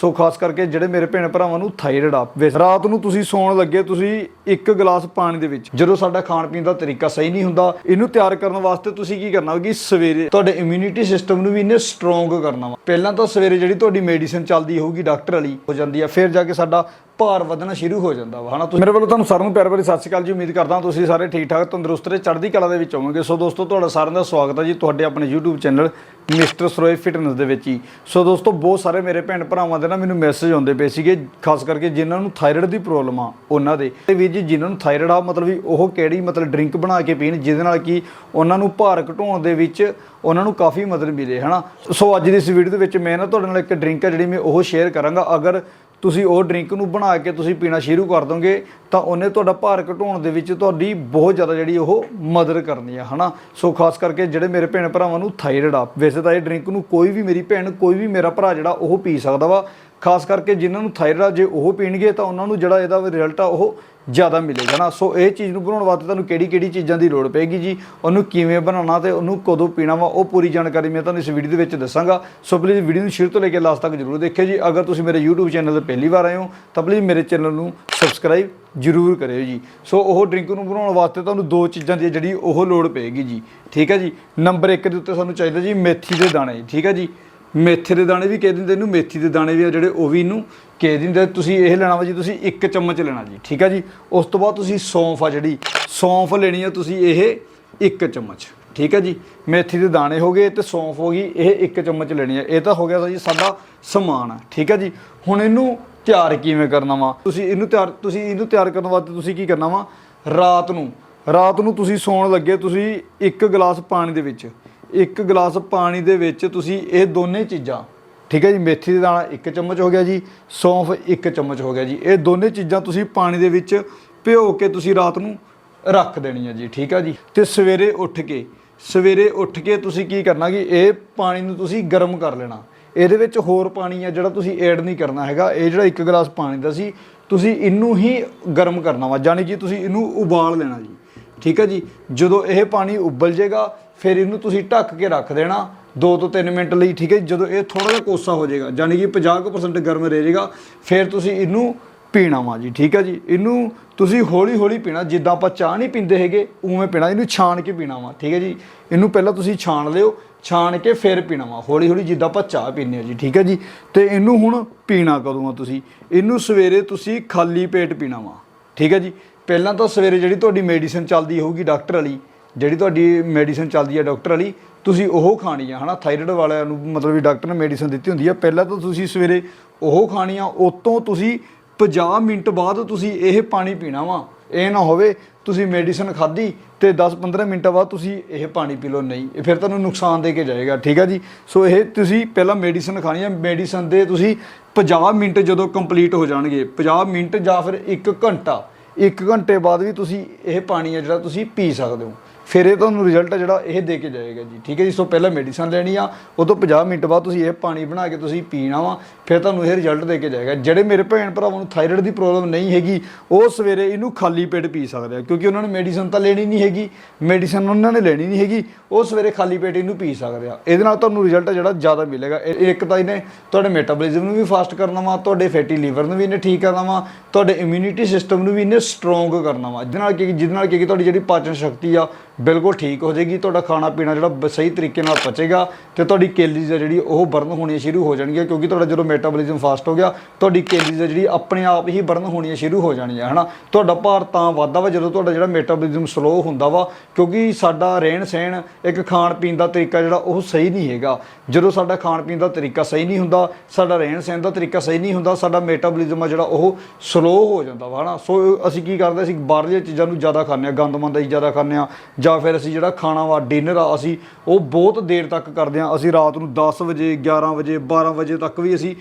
ਸੋ ਖਾਸ ਕਰਕੇ ਜਿਹੜੇ ਮੇਰੇ ਭੈਣ ਭਰਾਵਾਂ ਨੂੰ ਥਾਇਰਾਇਡ ਆ ਰਾਤ ਨੂੰ ਤੁਸੀਂ ਸੌਣ ਲੱਗੇ, ਤੁਸੀਂ ਇੱਕ ਗਲਾਸ ਪਾਣੀ ਦੇ ਵਿੱਚ, ਜਦੋਂ ਸਾਡਾ ਖਾਣ ਪੀਣ ਦਾ ਤਰੀਕਾ ਸਹੀ ਨਹੀਂ ਹੁੰਦਾ, ਇਹਨੂੰ ਤਿਆਰ ਕਰਨ ਵਾਸਤੇ ਤੁਸੀਂ ਕੀ ਕਰਨਾ ਕਿ ਸਵੇਰੇ ਤੁਹਾਡੇ ਇਮਿਊਨਿਟੀ ਸਿਸਟਮ ਨੂੰ ਵੀ ਇਹਨੇ ਸਟਰੋਂਗ ਕਰਨਾ ਵਾ। ਪਹਿਲਾਂ ਤਾਂ ਸਵੇਰੇ ਜਿਹੜੀ ਤੁਹਾਡੀ ਮੈਡੀਸਿਨ ਚੱਲਦੀ ਹੋਊਗੀ ਡਾਕਟਰ ਵਾਲੀ, ਹੋ ਜਾਂਦੀ ਆ, ਫਿਰ ਜਾ ਕੇ ਸਾਡਾ ਭਾਰ ਵਧਣਾ ਸ਼ੁਰੂ ਹੋ ਜਾਂਦਾ ਵਾ, ਹਨਾ ਤੁਸੀਂ? ਮੇਰੇ ਵੱਲੋਂ ਤੁਹਾਨੂੰ ਸਾਰਿਆਂ ਨੂੰ ਪਿਆਰ ਭਰੀ ਸਤਿ ਸ਼੍ਰੀ ਅਕਾਲ ਜੀ, ਉਮੀਦ ਕਰਦਾ ਤੁਸੀਂ ਸਾਰੇ ਠੀਕ ਠਾਕ, ਤੰਦਰੁਸਤ ਤੇ ਚੜ੍ਹਦੀ ਕਲਾ ਦੇ ਵਿੱਚ ਹੋਵੋਗੇ। ਸੋ ਦੋਸਤੋ, ਤੁਹਾਡਾ ਸਾਰਿਆਂ ਦਾ ਸਵਾਗਤ ਹੈ ਜੀ ਤੁਹਾਡੇ ਆਪਣੇ YouTube channel mister Saroye fitness ਦੇ ਵਿੱਚ ਹੀ। ਸੋ ਦੋਸਤੋ, ਬਹੁਤ ਸਾਰੇ ਮੇਰੇ ਭੈਣ ਭਰਾਵਾਂ ਦੇ ਨਾ ਮੈਨੂੰ ਮੈਸੇਜ ਆਉਂਦੇ ਪਏ ਸੀਗੇ, ਖਾਸ ਕਰਕੇ ਜਿਨ੍ਹਾਂ ਨੂੰ ਥਾਇਰਾਇਡ ਦੀ ਪ੍ਰੋਬਲਮ ਆ, ਉਹਨਾਂ ਦੇ। ਤੇ ਵੀਰ ਜੀ, ਜਿਨ੍ਹਾਂ ਨੂੰ ਥਾਇਰਾਇਡ ਆ, ਮਤਲਬ ਵੀ ਉਹ ਕਿਹੜੀ ਮਤਲਬ ਡਰਿੰਕ ਬਣਾ ਕੇ ਪੀਣ, ਜਿਹਦੇ ਨਾਲ ਕਿ ਉਹਨਾਂ ਨੂੰ ਭਾਰ ਘਟਾਉਣ ਦੇ ਵਿੱਚ ਉਹਨਾਂ ਨੂੰ ਕਾਫੀ ਮਦਦ ਮਿਲੇ, ਹਨਾ? ਸੋ ਅੱਜ ਦੀ ਇਸ ਵੀਡੀਓ ਦੇ ਵਿੱਚ ਮੈਂ ਨਾ ਤੁਹਾਡੇ ਨਾਲ ਇੱਕ ਡਰਿੰਕ ਆ ਜਿਹੜੀ ਮੈਂ ਉਹ ਸ਼ੇਅਰ ਕਰਾਂਗਾ। ਅਗਰ ਤੁਸੀਂ ਉਹ ਡਰਿੰਕ ਨੂੰ ਬਣਾ ਕੇ ਤੁਸੀਂ ਪੀਣਾ ਸ਼ੁਰੂ ਕਰ ਦੋਗੇ, ਤਾਂ ਉਹਨੇ ਤੁਹਾਡਾ ਭਾਰ ਘਟਾਉਣ ਦੇ ਵਿੱਚ ਤੁਹਾਡੀ ਬਹੁਤ ਜ਼ਿਆਦਾ ਜਿਹੜੀ ਉਹ ਮਦਦ ਕਰਨੀ ਆ, ਹਨਾ? ਸੋ ਖਾਸ ਕਰਕੇ ਜਿਹੜੇ ਮੇਰੇ ਭੈਣ ਭਰਾਵਾਂ ਨੂੰ ਥਾਇਰਾਇਡ ਆ, ਵੈਸੇ ਤਾਂ ਇਹ ਡਰਿੰਕ ਨੂੰ ਕੋਈ ਵੀ ਮੇਰੀ ਭੈਣ, ਕੋਈ ਵੀ ਮੇਰਾ ਭਰਾ ਜਿਹੜਾ ਉਹ ਪੀ ਸਕਦਾ ਵਾ। ਖਾਸ ਕਰਕੇ ਜਿਨ੍ਹਾਂ ਨੂੰ ਥਾਇਰਾਇਡ ਜੇ ਉਹ ਪੀਣਗੇ ਤਾਂ ਉਹਨਾਂ ਨੂੰ ਜਿਹੜਾ ਇਹਦਾ ਰਿਜ਼ਲਟ ਆ ਉਹ ਜ਼ਿਆਦਾ ਮਿਲੇਗਾ ਨਾ ਸੋ ਇਹ ਚੀਜ਼ ਨੂੰ ਬਣਾਉਣ ਵਾਸਤੇ ਤੁਹਾਨੂੰ ਕਿਹੜੀ ਕਿਹੜੀ ਚੀਜ਼ਾਂ ਦੀ ਲੋੜ ਪਏਗੀ ਜੀ? ਉਹਨੂੰ ਕਿਵੇਂ ਬਣਾਉਣਾ ਤੇ ਉਹਨੂੰ ਕਦੋਂ ਪੀਣਾ ਵਾ, ਉਹ ਪੂਰੀ ਜਾਣਕਾਰੀ ਮੈਂ ਤੁਹਾਨੂੰ ਇਸ ਵੀਡੀਓ ਦੇ ਵਿੱਚ ਦੱਸਾਂਗਾ। ਸੋ ਪਲੀਜ਼ ਵੀਡੀਓ ਨੂੰ ਸ਼ੁਰੂ ਤੋਂ ਲੈ ਕੇ ਲਾਸਟ ਤੱਕ ਜਰੂਰ ਦੇਖਿਓ ਜੀ। ਅਗਰ ਤੁਸੀਂ ਮੇਰੇ YouTube ਚੈਨਲ ਤੇ ਪਹਿਲੀ ਵਾਰ ਆਏ ਹੋ, ਤਾਂ ਪਲੀਜ਼ ਮੇਰੇ ਚੈਨਲ ਨੂੰ ਸਬਸਕ੍ਰਾਈਬ ਜਰੂਰ ਕਰਿਓ ਜੀ। ਸੋ ਉਹ ਡਰਿੰਕ ਨੂੰ ਬਣਾਉਣ ਵਾਸਤੇ ਤੁਹਾਨੂੰ ਦੋ ਚੀਜ਼ਾਂ ਦੀ ਜਿਹੜੀ ਉਹ ਲੋੜ ਪਏਗੀ ਜੀ। ਠੀਕ ਹੈ ਜੀ? ਨੰਬਰ 1 ਦੇ ਉੱਤੇ ਸਾਨੂੰ ਚਾਹੀਦਾ ਜੀ, ਮੇਥੀ ਦੇ ਦਾਣੇ। ਠੀਕ ਹੈ ਜੀ? ਮੇਥੇ ਦੇ ਦਾਣੇ ਵੀ ਕਹਿ ਦਿੰਦੇ ਇਹਨੂੰ ਮੇਥੀ ਦੇ ਦਾਣੇ ਵੀ ਆ ਜਿਹੜੇ ਉਹ ਵੀ ਇਹਨੂੰ ਕਹਿ ਦਿੰਦੇ ਤੁਸੀਂ ਇਹ ਲੈਣਾ ਵਾ ਜੀ, ਤੁਸੀਂ ਇੱਕ ਚਮਚ ਲੈਣਾ ਜੀ, ਠੀਕ ਆ ਜੀ? ਉਸ ਤੋਂ ਬਾਅਦ ਤੁਸੀਂ ਸੌਂਫ ਆ ਜਿਹੜੀ, ਸੌਂਫ ਲੈਣੀ ਆ ਤੁਸੀਂ ਇਹ ਇੱਕ ਚਮਚ, ਠੀਕ ਹੈ ਜੀ? ਮੇਥੀ ਦੇ ਦਾਣੇ ਹੋ ਗਏ ਤੇ ਸੌਂਫ ਹੋ ਗਈ, ਇਹ ਇੱਕ ਚਮਚ ਲੈਣੀ ਆ। ਇਹ ਤਾਂ ਹੋ ਗਿਆ ਜੀ ਸਾਡਾ ਸਮਾਨ ਆ ਠੀਕ ਹੈ ਜੀ? ਹੁਣ ਇਹਨੂੰ ਤਿਆਰ ਕਿਵੇਂ ਕਰਨਾ ਵਾ? ਤੁਸੀਂ ਇਹਨੂੰ ਤਿਆਰ, ਤੁਸੀਂ ਇਹਨੂੰ ਤਿਆਰ ਕਰਨ ਵਾਸਤੇ ਤੁਸੀਂ ਕੀ ਕਰਨਾ ਵਾ? ਰਾਤ ਨੂੰ ਰਾਤ ਨੂੰ ਤੁਸੀਂ ਸੌਣ ਲੱਗੇ, ਤੁਸੀਂ ਇੱਕ ਗਲਾਸ ਪਾਣੀ ਦੇ ਵਿੱਚ ਇੱਕ ਗਲਾਸ ਪਾਣੀ ਦੇ ਵਿੱਚ ਤੁਸੀਂ ਇਹ ਦੋਨੇ ਚੀਜ਼ਾਂ, ਠੀਕ ਹੈ ਜੀ, ਮੇਥੀ ਦੇ ਦਾਣਾ ਇੱਕ ਚਮਚ ਹੋ ਗਿਆ ਜੀ, ਸੌਂਫ ਇੱਕ ਚਮਚ ਹੋ ਗਿਆ ਜੀ, ਇਹ ਦੋਨੇ ਚੀਜ਼ਾਂ ਤੁਸੀਂ ਪਾਣੀ ਦੇ ਵਿੱਚ ਭਿਓ ਕੇ ਤੁਸੀਂ ਰਾਤ ਨੂੰ ਰੱਖ ਦੇਣੀਆਂ ਜੀ, ਠੀਕ ਹੈ ਜੀ। ਤੇ ਸਵੇਰੇ ਉੱਠ ਕੇ, ਸਵੇਰੇ ਉੱਠ ਕੇ ਤੁਸੀਂ ਕੀ ਕਰਨਾ ਕਿ ਇਹ ਪਾਣੀ ਨੂੰ ਤੁਸੀਂ ਗਰਮ ਕਰ ਲੈਣਾ। ਇਹਦੇ ਵਿੱਚ ਹੋਰ ਪਾਣੀ ਆ ਜਿਹੜਾ ਤੁਸੀਂ ਐਡ ਨਹੀਂ ਕਰਨਾ ਹੈਗਾ, ਇਹ ਜਿਹੜਾ ਇੱਕ ਗਲਾਸ ਪਾਣੀ ਦਾ ਸੀ, ਤੁਸੀਂ ਇਹਨੂੰ ਹੀ ਗਰਮ ਕਰਨਾ ਵਾ ਯਾਨੀ ਕਿ ਤੁਸੀਂ ਇਹਨੂੰ ਉਬਾਲ ਲੈਣਾ ਜੀ, ਠੀਕ ਹੈ ਜੀ। ਜਦੋਂ ਇਹ ਪਾਣੀ ਉਬਲ ਜਾਏਗਾ ਫਿਰ ਇਹਨੂੰ ਤੁਸੀਂ ਢੱਕ ਕੇ ਰੱਖ ਦੇਣਾ 2 ਤੋਂ 3 ਮਿੰਟ ਲਈ, ਠੀਕ ਹੈ ਜੀ। ਜਦੋਂ ਇਹ ਥੋੜਾ ਜਿਹਾ ਕੋਸਾ ਹੋ ਜਾਏਗਾ ਯਾਨੀ ਕਿ 50% ਗਰਮ ਰਹਿ ਜਾਏਗਾ, ਫਿਰ ਤੁਸੀਂ ਇਹਨੂੰ ਪੀਣਾ ਵਾ ਜੀ, ਠੀਕ ਹੈ ਜੀ? ਇਹਨੂੰ ਤੁਸੀਂ ਹੌਲੀ ਹੌਲੀ ਪੀਣਾ, ਜਿੱਦਾਂ ਆਪਾਂ ਚਾਹ ਨਹੀਂ ਪੀਂਦੇ ਹੈਗੇ, ਉਵੇਂ ਪੀਣਾ, ਇਹਨੂੰ ਛਾਣ ਕੇ ਪੀਣਾ ਵਾ, ਠੀਕ ਹੈ ਜੀ? ਇਹਨੂੰ ਪਹਿਲਾਂ ਤੁਸੀਂ ਛਾਣ ਲਿਓ, ਛਾਣ ਕੇ ਫਿਰ ਪੀਣਾ ਵਾ ਹੌਲੀ ਹੌਲੀ ਜਿੱਦਾਂ ਆਪਾਂ ਚਾਹ ਪੀਂਦੇ ਆ ਜੀ, ਠੀਕ ਹੈ ਜੀ? ਤੇ ਇਹਨੂੰ ਹੁਣ ਪੀਣਾ ਕਦੋਂ ਆ ਤੁਸੀਂ? ਇਹਨੂੰ ਸਵੇਰੇ ਤੁਸੀਂ ਖਾਲੀ ਪੇਟ ਪੀਣਾ ਵਾ, ਠੀਕ ਹੈ ਜੀ? ਪਹਿਲਾਂ ਤਾਂ ਸਵੇਰੇ ਜਿਹੜੀ ਤੁਹਾਡੀ ਮੈਡੀਸਿਨ ਚੱਲਦੀ ਹੋਊਗੀ, ਡਾਕਟਰ ਵਾਲੀ ਜਿਹੜੀ ਤੁਹਾਡੀ ਮੈਡੀਸਨ ਚੱਲਦੀ ਹੈ ਡਾਕਟਰ ਵਾਲੀ, ਤੁਸੀਂ ਉਹ ਖਾਣੀ ਆ, ਹਨਾ? ਥਾਇਰਾਇਡ ਵਾਲਿਆਂ ਨੂੰ ਮਤਲਬ ਵੀ ਡਾਕਟਰ ਨੇ ਮੈਡੀਸਨ ਦਿੱਤੀ ਹੁੰਦੀ ਆ। ਪਹਿਲਾਂ ਤਾਂ ਤੁਸੀਂ ਸਵੇਰੇ ਉਹ ਖਾਣੀ ਆ, ਉਤੋਂ ਤੁਸੀਂ 50 ਮਿੰਟ ਬਾਅਦ ਤੁਸੀਂ ਇਹ ਪਾਣੀ ਪੀਣਾ ਵਾ। ਇਹ ਨਾ ਹੋਵੇ ਤੁਸੀਂ ਮੈਡੀਸਨ ਖਾਧੀ ਤੇ 10-15 ਮਿੰਟਾਂ ਬਾਅਦ ਤੁਸੀਂ ਇਹ ਪਾਣੀ ਪੀ ਲਓ, ਨਹੀਂ। ਇਹ ਫਿਰ ਤੁਹਾਨੂੰ ਨੁਕਸਾਨ ਦੇ ਕੇ ਜਾਏਗਾ, ਠੀਕ ਹੈ ਜੀ? ਸੋ ਇਹ ਤੁਸੀਂ ਪਹਿਲਾਂ ਮੈਡੀਸਨ ਖਾਣੀ ਹੈ ਮੈਡੀਸਨ ਦੇ ਤੁਸੀਂ 50 ਮਿੰਟ ਜਦੋਂ ਕੰਪਲੀਟ ਹੋ ਜਾਣਗੇ 50 ਮਿੰਟ ਜਾਂ ਫਿਰ 1 ਘੰਟਾ 1 ਘੰਟੇ ਬਾਅਦ ਵੀ ਤੁਸੀਂ ਇਹ ਪਾਣੀ ਹੈ ਜਿਹੜਾ ਤੁਸੀਂ ਪੀ ਸਕਦੇ ਹੋ। ਫਿਰ ਇਹ ਤੁਹਾਨੂੰ ਰਿਜ਼ਲਟ ਜਿਹੜਾ ਇਹ ਦੇ ਕੇ ਜਾਏਗਾ ਜੀ। ਠੀਕ ਹੈ ਜੀ, ਸੋ ਪਹਿਲਾਂ ਮੈਡੀਸਨ ਲੈਣੀ ਆ ਉਹ ਤੋਂ 50 ਮਿੰਟ ਬਾਅਦ ਤੁਸੀਂ ਇਹ ਪਾਣੀ ਬਣਾ ਕੇ ਤੁਸੀਂ ਪੀਣਾ ਵਾ ਫਿਰ ਤੁਹਾਨੂੰ ਇਹ ਰਿਜ਼ਲਟ ਦੇ ਕੇ ਜਾਏਗਾ। ਜਿਹੜੇ ਮੇਰੇ ਭੈਣ ਭਰਾਵਾਂ ਨੂੰ ਥਾਇਰਾਇਡ ਦੀ ਪ੍ਰੋਬਲਮ ਨਹੀਂ ਹੈਗੀ, ਉਹ ਸਵੇਰੇ ਇਹਨੂੰ ਖਾਲੀ ਪੇਟ ਪੀ ਸਕਦੇ ਆ, ਕਿਉਂਕਿ ਉਹਨਾਂ ਨੇ ਮੈਡੀਸਨ ਤਾਂ ਲੈਣੀ ਨਹੀਂ ਹੈਗੀ। ਮੈਡੀਸਨ ਉਹਨਾਂ ਨੇ ਲੈਣੀ ਨਹੀਂ ਹੈਗੀ, ਉਹ ਸਵੇਰੇ ਖਾਲੀ ਪੇਟ ਇਹਨੂੰ ਪੀ ਸਕਦੇ ਆ। ਇਹਦੇ ਨਾਲ ਤੁਹਾਨੂੰ ਰਿਜ਼ਲਟ ਜਿਹੜਾ ਜ਼ਿਆਦਾ ਮਿਲੇਗਾ। ਇਹ- ਇੱਕ ਤਾਂ ਇਹਨੇ ਤੁਹਾਡੇ ਮੈਟਾਬੋਲਿਜ਼ਮ ਨੂੰ ਵੀ ਫਾਸਟ ਕਰਨਾ ਵਾ, ਤੁਹਾਡੇ ਫੈਟੀ ਲੀਵਰ ਨੂੰ ਵੀ ਇਹਨੇ ਠੀਕ ਕਰਨਾ ਵਾ, ਤੁਹਾਡੇ ਇਮਿਊਨਿਟੀ ਸਿਸਟਮ ਨੂੰ ਵੀ ਇਹਨੇ ਸਟਰੋਂਗ ਕਰਨਾ ਵਾ। ਜਿਹਦੇ ਨਾਲ ਕੀ ਜਿਹਦੇ ਨਾਲ ਕੀ ਤੁਹਾਡੀ ਜਿਹੜੀ ਪਾਚਨ ਸ਼ਕਤੀ ਆ, ਬਿਲਕੁਲ ਠੀਕ ਹੋ ਜਾਏਗੀ, ਤੁਹਾਡਾ ਖਾਣਾ ਪੀਣਾ ਜਿਹੜਾ ਸਹੀ ਤਰੀਕੇ ਨਾਲ ਪਚੇਗਾ ਤੇ ਤੁਹਾਡੀ ਕੈਲਰੀਜ਼ ਆ ਜਿਹੜੀ ਉਹ ਬਰਨ ਹੋਣੀਆਂ ਸ਼ੁਰੂ ਹੋ ਜਾਣਗੀਆਂ, ਕਿਉਂਕਿ ਤੁਹਾਡਾ ਜਦੋਂ ਮੈਟਾਬੋਲਿਜ਼ਮ ਫਾਸਟ ਹੋ ਗਿਆ, ਤੁਹਾਡੀ ਕੈਲਰੀਜ਼ ਆ ਜਿਹੜੀ ਆਪਣੇ ਆਪ ਹੀ ਬਰਨ ਹੋਣੀਆਂ ਸ਼ੁਰੂ ਹੋ ਜਾਣੀਆਂ, ਹਨਾ? ਤੁਹਾਡਾ ਭਾਰ ਤਾਂ ਵੱਧਦਾ ਵਾ, ਜਦੋਂ ਤੁਹਾਡਾ ਜਿਹੜਾ ਮੈਟਾਬੋਲਿਜ਼ਮ ਸਲੋ ਹੁੰਦਾ ਵਾ, ਕਿਉਂਕਿ ਸਾਡਾ ਰਹਿਣ ਸਹਿਣ ਇੱਕ ਖਾਣ ਪੀਣ ਦਾ ਤਰੀਕਾ ਜਿਹੜਾ ਉਹ ਸਹੀ ਨਹੀਂ ਹੈਗਾ। ਜਦੋਂ ਸਾਡਾ ਖਾਣ ਪੀਣ ਦਾ ਤਰੀਕਾ ਸਹੀ ਨਹੀਂ ਹੁੰਦਾ, ਸਾਡਾ ਰਹਿਣ ਸਹਿਣ ਦਾ ਤਰੀਕਾ ਸਹੀ ਨਹੀਂ ਹੁੰਦਾ, ਸਾਡਾ ਮੈਟਾਬੋਲਿਜ਼ਮ ਆ ਜਿਹੜਾ ਉਹ ਸਲੋ ਹੋ ਜਾਂਦਾ ਵਾ, ਹਨਾ? ਸੋ ਅਸੀਂ ਕੀ ਕਰਦੇ, ਅਸੀਂ ਬਾਹਰਲੀਆਂ ਚੀਜ਼ਾਂ ਨੂੰ ਜ਼ਿਆਦਾ ਖਾਂਦੇ ਆ ਗੰਦ ਮੰਦ ਅਸੀਂ ਜ਼ਿਆਦਾ ਖਾਂਦੇ ਆ ਜਾਂ ਫਿਰ ਅਸੀਂ ਜਿਹੜਾ ਖਾਣਾ ਵਾ ਡਿਨਰ ਆ, ਅਸੀਂ ਉਹ ਬਹੁਤ ਦੇਰ ਤੱਕ ਕਰਦੇ ਆ ਅਸੀਂ ਰਾਤ ਨੂੰ 10 ਵਜੇ 11 ਵਜੇ 12 ਵਜੇ ਤੱਕ ਵੀ ਅਸੀਂ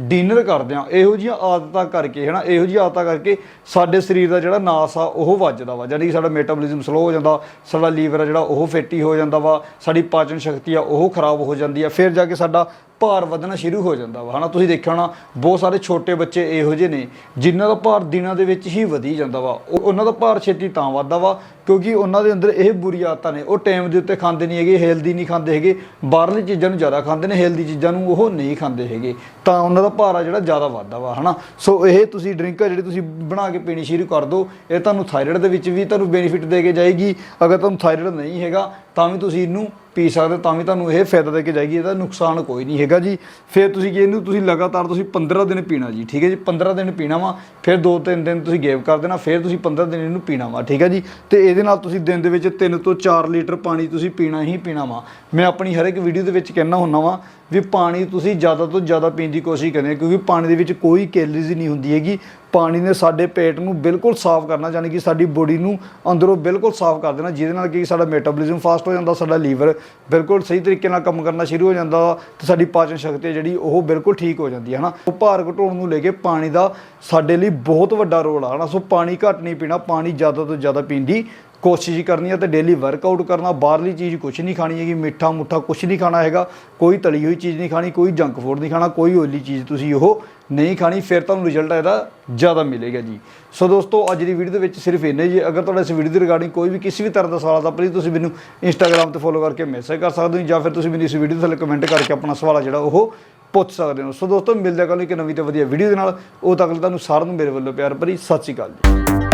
ਡਿਨਰ ਕਰਦੇ ਆ, ਇਹੋ ਜਿਹੀਆਂ ਆਦਤਾਂ ਕਰਕੇ, ਹਨਾ, ਇਹੋ ਜਿਹੀਆਂ ਆਦਤਾਂ ਕਰਕੇ ਸਾਡੇ ਸਰੀਰ ਦਾ ਜਿਹੜਾ ਨਾਸ ਆ, ਉਹ ਵੱਜਦਾ ਵਾ। ਯਾਨੀ ਕਿ ਸਾਡਾ ਮੈਟਾਬੋਲਿਜ਼ਮ ਸਲੋ ਹੋ ਜਾਂਦਾ, ਸਾਡਾ ਲੀਵਰ ਆ ਜਿਹੜਾ, ਉਹ ਫੈਟੀ ਹੋ ਜਾਂਦਾ ਵਾ, ਸਾਡੀ ਪਾਚਨ ਸ਼ਕਤੀ ਆ, ਉਹ ਖਰਾਬ ਹੋ ਜਾਂਦੀ ਆ, ਫਿਰ ਜਾ ਕੇ ਸਾਡਾ ਭਾਰ ਵਧਣਾ ਸ਼ੁਰੂ ਹੋ ਜਾਂਦਾ ਵਾ, ਹਨਾ। ਤੁਸੀਂ ਦੇਖਿਆ ਹੋਣਾ, ਬਹੁਤ ਸਾਰੇ ਛੋਟੇ ਬੱਚੇ ਇਹੋ ਜਿਹੇ ਨੇ, ਜਿਨ੍ਹਾਂ ਦਾ ਭਾਰ ਦਿਨਾਂ ਦੇ ਵਿੱਚ ਹੀ ਵਧੀ ਜਾਂਦਾ ਵਾ। ਉਹਨਾਂ ਦਾ ਭਾਰ ਛੇਤੀ ਤਾਂ ਵੱਧਦਾ ਵਾ, ਕਿਉਂਕਿ ਉਹਨਾਂ ਦੇ ਅੰਦਰ ਇਹ ਬੁਰੀ ਆਦਤਾਂ ਨੇ। ਉਹ ਟਾਈਮ ਦੇ ਉੱਤੇ ਖਾਂਦੇ ਨਹੀਂ ਹੈਗੇ ਹੈਲਦੀ ਨਹੀਂ ਖਾਂਦੇ ਹੈਗੇ, ਬਾਹਰਲੀ ਚੀਜ਼ਾਂ ਨੂੰ ਜ਼ਿਆਦਾ ਖਾਂਦੇ ਨੇ ਹੈਲਦੀ ਚੀਜ਼ਾਂ ਨੂੰ ਉਹ ਨਹੀਂ ਖਾਂਦੇ ਹੈਗੇ। ਤਾਂ ਉਹਨਾਂ ਦਾ ਭਾਰ ਆ ਜਿਹੜਾ ਜ਼ਿਆਦਾ ਵੱਧਦਾ ਵਾ, ਹਨਾ? ਸੋ ਇਹ ਤੁਸੀਂ ਡਰਿੰਕ ਆ ਜਿਹੜੀ ਤੁਸੀਂ ਬਣਾ ਕੇ ਪੀਣੀ ਸ਼ੁਰੂ ਕਰ ਦਿਓ, ਇਹ ਤੁਹਾਨੂੰ ਥਾਇਰਾਇਡ ਦੇ ਵਿੱਚ ਵੀ ਤੁਹਾਨੂੰ ਬੈਨੀਫਿਟ ਦੇ ਕੇ ਜਾਏਗੀ। ਅਗਰ ਤੁਹਾਨੂੰ ਥਾਇਰਾਇਡ ਨਹੀਂ ਹੈਗਾ ਤਾਂ ਵੀ ਤੁਸੀਂ ਇਹਨੂੰ ਪੀ ਸਕਦੇ ਹੋ, ਤਾਂ ਵੀ ਤੁਹਾਨੂੰ ਇਹ ਫਾਇਦਾ ਦੇ ਕੇ ਜਾਏਗੀ ਇਹਦਾ ਨੁਕਸਾਨ ਕੋਈ ਨਹੀਂ ਹੈਗਾ ਜੀ। ਫਿਰ ਤੁਸੀਂ ਕੀ ਇਹਨੂੰ ਤੁਸੀਂ ਲਗਾਤਾਰ ਤੁਸੀਂ 15 ਦਿਨ ਪੀਣਾ ਜੀ ਠੀਕ ਹੈ ਜੀ? 15 ਦਿਨ ਪੀਣਾ ਵਾ ਫਿਰ 2-3 ਦਿਨ ਤੁਸੀਂ ਗੇਵ ਕਰ ਦੇਣਾ ਫਿਰ ਤੁਸੀਂ 15 ਦਿਨ ਇਹਨੂੰ ਪੀਣਾ ਵਾ ਠੀਕ ਹੈ ਜੀ? ਤੇ ਇਹਦੇ ਨਾਲ ਤੁਸੀਂ ਦਿਨ ਦੇ ਵਿੱਚ 3 ਤੋਂ 4 ਲੀਟਰ ਪਾਣੀ ਤੁਸੀਂ ਪੀਣਾ ਹੀ ਪੀਣਾ ਵਾ। ਮੈਂ ਆਪਣੀ ਹਰ ਇੱਕ ਵੀਡੀਓ ਦੇ ਵਿੱਚ ਕਹਿਣਾ ਹੁੰਦਾ ਵਾਂ ਵੀ ਪਾਣੀ ਤੁਸੀਂ ਜ਼ਿਆਦਾ ਤੋਂ ਜ਼ਿਆਦਾ ਪੀਣ ਦੀ ਕੋਸ਼ਿਸ਼ ਕਰਨੀ ਹੈ ਕਿਉਂਕਿ ਪਾਣੀ ਦੇ ਵਿੱਚ ਕੋਈ ਕੈਲਰੀਜ਼ ਨਹੀਂ ਹੁੰਦੀ ਹੈਗੀ। ਪਾਣੀ ਨੇ ਸਾਡੇ ਪੇਟ ਨੂੰ ਬਿਲਕੁਲ ਸਾਫ਼ ਕਰਨਾ, ਯਾਨੀ ਕਿ ਸਾਡੀ ਬੋਡੀ ਨੂੰ ਅੰਦਰੋਂ ਬਿਲਕੁਲ ਸਾਫ਼ ਕਰ ਦੇਣਾ, ਜਿਹਦੇ ਨਾਲ ਕਿ ਸਾਡਾ ਮੈਟਾਬੋਲਿਜ਼ਮ ਫਾਸਟ ਹੋ ਜਾਂਦਾ, ਸਾਡਾ ਲੀਵਰ ਬਿਲਕੁਲ ਸਹੀ ਤਰੀਕੇ ਨਾਲ ਕੰਮ ਕਰਨਾ ਸ਼ੁਰੂ ਹੋ ਜਾਂਦਾ ਵਾ ਤੇ ਸਾਡੀ ਪਾਚਨ ਸ਼ਕਤੀ ਹੈ ਜਿਹੜੀ ਉਹ ਬਿਲਕੁਲ ਠੀਕ ਹੋ ਜਾਂਦੀ ਹੈ, ਹਨਾ? ਉਹ ਭਾਰ ਘਟਾਉਣ ਨੂੰ ਲੈ ਕੇ ਪਾਣੀ ਦਾ ਸਾਡੇ ਲਈ ਬਹੁਤ ਵੱਡਾ ਰੋਲ ਆ, ਹਨਾ? ਸੋ ਪਾਣੀ ਘੱਟ ਨਹੀਂ ਪੀਣਾ, ਪਾਣੀ ਜ਼ਿਆਦਾ ਤੋਂ ਜ਼ਿਆਦਾ ਪੀਣ ਦੀ ਕੋਸ਼ਿਸ਼ ਕਰਨੀ ਹੈ ਤੇ ਡੇਲੀ ਵਰਕਆਊਟ ਕਰਨਾ, ਬਾਹਰਲੀ ਚੀਜ਼ ਕੁਝ ਨਹੀਂ ਖਾਣੀ ਹੈਗੀ, ਮਿੱਠਾ ਮੁੱਠਾ ਕੁਝ ਨਹੀਂ ਖਾਣਾ ਹੈਗਾ, ਕੋਈ ਤਲੀ ਹੋਈ ਚੀਜ਼ ਨਹੀਂ ਖਾਣੀ, ਕੋਈ ਜੰਕ ਫੂਡ ਨਹੀਂ ਖਾਣਾ, ਕੋਈ ਓਇਲੀ ਚੀਜ਼ ਤੁਸੀਂ ਉਹ ਨਹੀਂ ਖਾਣੀ, ਫਿਰ ਤੁਹਾਨੂੰ ਰਿਜ਼ਲਟ ਇਹਦਾ ਜ਼ਿਆਦਾ ਮਿਲੇਗਾ ਜੀ। ਸੋ ਦੋਸਤੋ, ਅੱਜ ਦੀ ਵੀਡੀਓ ਦੇ ਵਿੱਚ ਸਿਰਫ ਇੰਨਾ ਹੀ ਜੀ। ਅਗਰ ਤੁਹਾਡਾ ਇਸ ਵੀਡੀਓ ਦੇ ਰਿਗਾਰਡਿੰਗ ਕੋਈ ਵੀ ਕਿਸੇ ਵੀ ਤਰ੍ਹਾਂ ਦਾ ਸਵਾਲ ਆ, ਤਾਂ ਪਲੀਜ਼ ਤੁਸੀਂ ਮੈਨੂੰ ਇੰਸਟਾਗ੍ਰam ਤੇ ਫੋਲੋ ਕਰਕੇ ਮੈਸੇਜ ਕਰ ਸਕਦੇ ਹੋ ਜਾਂ ਫਿਰ ਤੁਸੀਂ ਮੈਨੂੰ ਇਸ ਵੀਡੀਓ ਥੱਲੇ ਕਮੈਂਟ ਕਰਕੇ ਆਪਣਾ ਸਵਾਲ ਆ ਜਿਹੜਾ ਉਹ ਪੁੱਛ ਸਕਦੇ ਹੋ। ਸੋ ਦੋਸਤੋ, ਮਿਲਦੇ ਹਾਂ ਕੱਲ੍ਹ ਇੱਕ ਨਵੀਂ ਤੇ ਵਧੀਆ ਵੀਡੀਓ ਦੇ ਨਾਲ। ਉਹ ਤੱਕ ਤੁਹਾਨੂੰ ਸਾਰਿਆਂ ਨੂੰ ਮੇਰੇ ਵੱਲੋਂ ਪਿਆਰ ਭਰੀ ਸਤਿ ਸ਼੍ਰੀ ਅਕਾਲ ਜੀ।